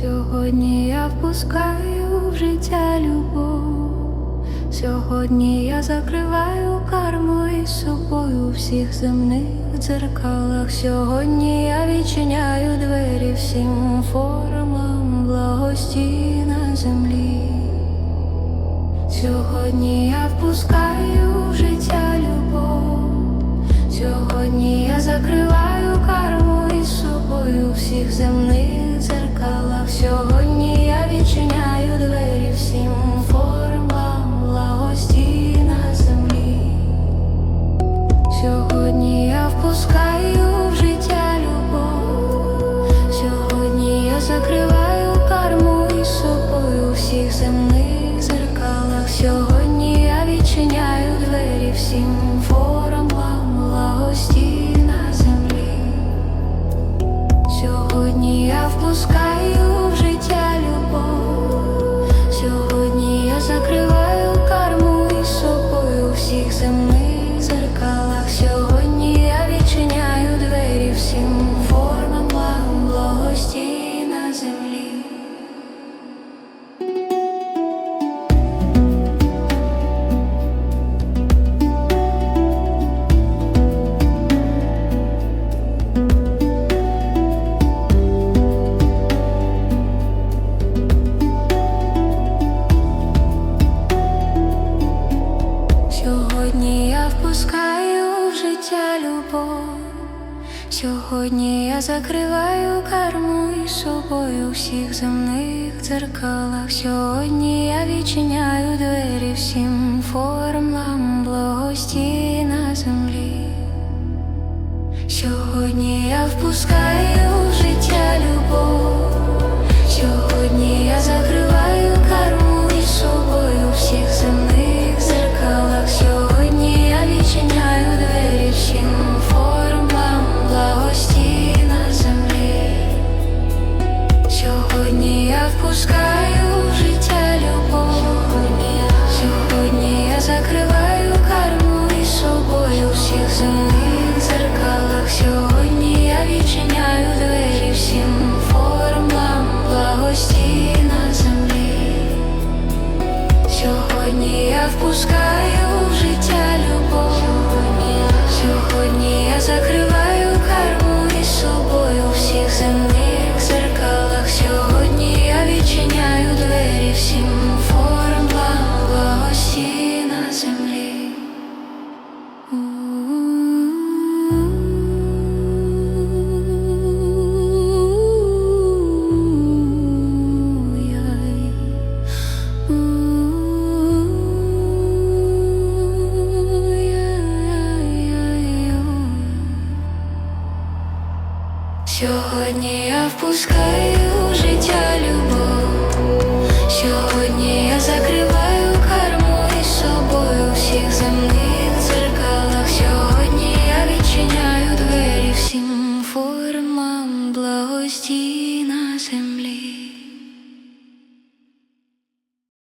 Сьогодні я впускаю в життя любов. Сьогодні я закриваю карму із собою всіх земних дзеркалах. Сьогодні я відчиняю двері всім формам благості на землі. Сьогодні я впускаю в життя любов. Сьогодні я закриваю карму із собою всіх земних. Сьогодні я відчиняю двері всім формам благості на землі. Сьогодні я впускаю Сьогодні я впускаю в життя любов. Сьогодні я закриваю карму із собою всіх земних дзеркалах. Сьогодні я відчиняю двері всім формам Сьогодні впускаю в життя любов. Сьогодні я закриваю карму із собою всіх земних зеркалах. Сьогодні я відчиняю двері всім формам благості на землі. Сьогодні я впускаю в життя любов. Сьогодні я закриваю Сьогодні я впускаю життя любов, сьогодні я закриваю карму із собою всіх земних дзеркалах. Сьогодні я відчиняю двері всім формам благості на землі.